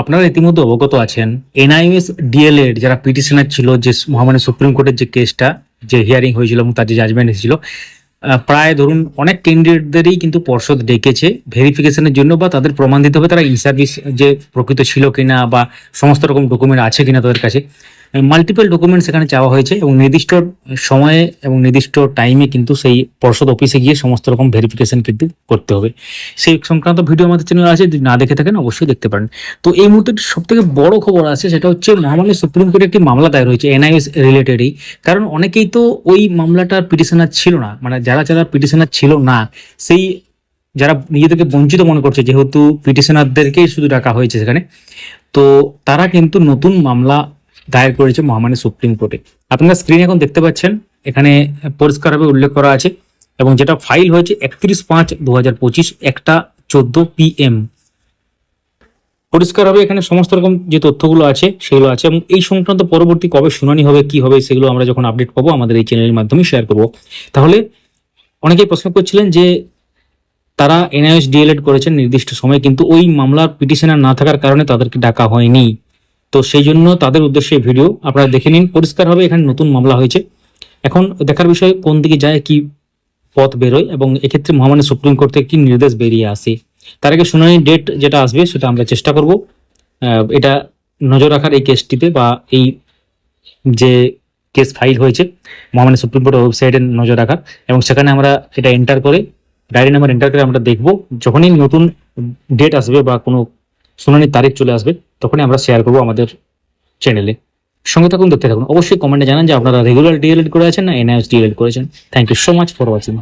আপনারা ইতিমধ্যে অবগত আছেন, এনআইএস ডিএলএড যারা পিটিশনার ছিল, যে মহামান্য সুপ্রিম কোর্টের যে কেসটা, যে হিয়ারিং হয়েছিল এবং তার যে জাজমেন্ট এসেছিল প্রায় ধরুন অনেক ক্যান্ডিডেটদেরই কিন্তু পর্ষদ ডেকেছে ভেরিফিকেশনের জন্য বা তাদের প্রমাণ দিতে হবে তারা ইনসার্ভিস যে প্রকৃত ছিল কিনা বা সমস্ত রকম ডকুমেন্ট আছে কিনা তাদের কাছে। মাল্টিপল ডকুমেন্টস এখানে চাওয়া হয়েছে এবং নির্দিষ্ট সময়ে এবং নির্দিষ্ট টাইমে কিন্তু সেই পর্ষদ অফিসে গিয়ে সমস্ত রকম ভেরিফিকেশন কিন্তু করতে হবে। সেই সংক্রান্ত ভিডিও আমাদের চ্যানেলে আছে, যদি না দেখে থাকেন অবশ্যই দেখতে পারেন। তো এই মুহূর্তে সব থেকে বড় খবর আছে, সেটা হচ্ছে মহামান্য সুপ্রিম কোর্টে একটি মামলা দায়ের হয়েছে এনআইএস রিলেটেডই কারণ অনেকেই তো ওই মামলাটার পিটিশনার ছিল না মানে যারা যারা পিটিশনার ছিল না, সেই যারা নিজেদেরকে বঞ্চিত মনে করছে, যেহেতু পিটিশনারদেরকেই শুধু ডাকা হয়েছে সেখানে, তো তারা কিন্তু নতুন মামলা দায়ের করেছে মহামান্য সুপ্রিম কোর্টে। আপনারা স্ক্রিনে এখন দেখতে পাচ্ছেন, এখানে পরিষ্কারভাবে উল্লেখ করা আছে এবং যেটা ফাইল হয়েছে একত্রিশ পাঁচ দু হাজার পঁচিশ, একটা চোদ্দ পিএম পরিষ্কারভাবে এখানে সমস্ত রকম যে তথ্যগুলো আছে, সেগুলো আছে এবং এই সংক্রান্ত পরবর্তী কবে শুনানি হবে, কি হবে, সেগুলো আমরা যখন আপডেট পাবো, আমাদের এই চ্যানেলের মাধ্যমে শেয়ার করব। তাহলে অনেকেই প্রশ্ন করছিলেন যে তারা এনআইএস ডিএলএড করেছেন নির্দিষ্ট সময়ে, কিন্তু ওই মামলার পিটিশনার না থাকার কারণে তাদেরকে ডাকা হয়নি। তো সেই জন্য তাদের উদ্দেশ্যে ভিডিও আপনারা দেখে নিন। পরিষ্কারভাবে এখানে নতুন মামলা হয়েছে। এখন দেখার বিষয় কোন দিকে যায়, কি পথ বেরোয় এবং এক্ষেত্রে মহামান্য সুপ্রিম কোর্ট থেকে কি নির্দেশ বেরিয়ে আসে। তার আগে শুনানি ডেট যেটা আসবে সেটা আমরা চেষ্টা করব। এটা নজর রাখার এই কেসটিতে বা এই যে কেস ফাইল হয়েছে, মহামান্য সুপ্রিম কোর্টের ওয়েবসাইটে নজর রাখার এবং সেখানে আমরা এটা এন্টার করে, ডায়েরি নাম্বার এন্টার করে আমরা দেখব। যখনই নতুন ডেট আসবে বা কোনো শুনানির তারিখ চলে আসবে, তখনই আমরা শেয়ার করব আমাদের চ্যানেলে সঙ্গে থাকুন, দেখতে থাকুন। অবশ্যই কমেন্টে জানান যে আপনারা রেগুলার ডিএলএড করে আছেন না এনআইএস ডিএলএড করেছেন। Thank you so much for watching